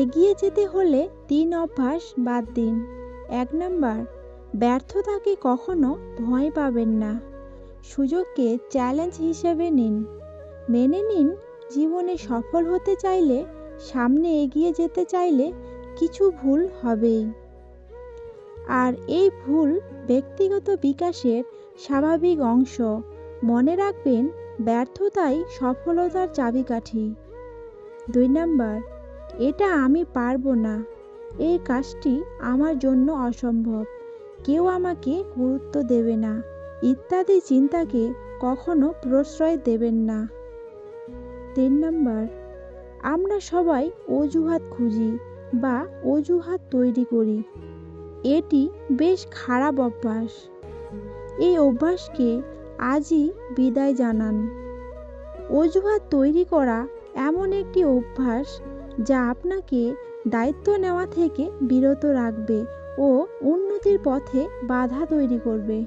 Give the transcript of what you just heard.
এগিয়ে যেতে হলে তিন অভ্যাস বাদ দিন। এক নাম্বার, ব্যর্থতাকে কখনো ভয় পাবেন না। সুযোগকে চ্যালেঞ্জ হিসেবে নিন। মেনে নিন, জীবনে সফল হতে চাইলে, সামনে এগিয়ে যেতে চাইলে কিছু ভুল হবেই। আর এই ভুল ব্যক্তিগত বিকাশের স্বাভাবিক অংশ। মনে রাখবেন, ব্যর্থতাই সফলতার চাবিকাঠি। দুই নাম্বার এটা আমি পারব না। এই কাজটি আমার জন্য অসম্ভব। কেউ আমাকে গুরুত্ব দেবে না। ইত্যাদি চিন্তাকে কখনো প্রশ্রয় দেবেন না। তিন নম্বর, আমরা সবাই অজুহাত খুঁজি বা অজুহাত তৈরি করি। এটি বেশ খারাপ অভ্যাস। এই অভ্যাসকে আজই বিদায় জানান। অজুহাত তৈরি করা এমন একটি অভ্যাস যা আপনাকে দায়িত্ব নেওয়া থেকে বিরত রাখবে ও উন্নতির পথে বাধা তৈরি করবে।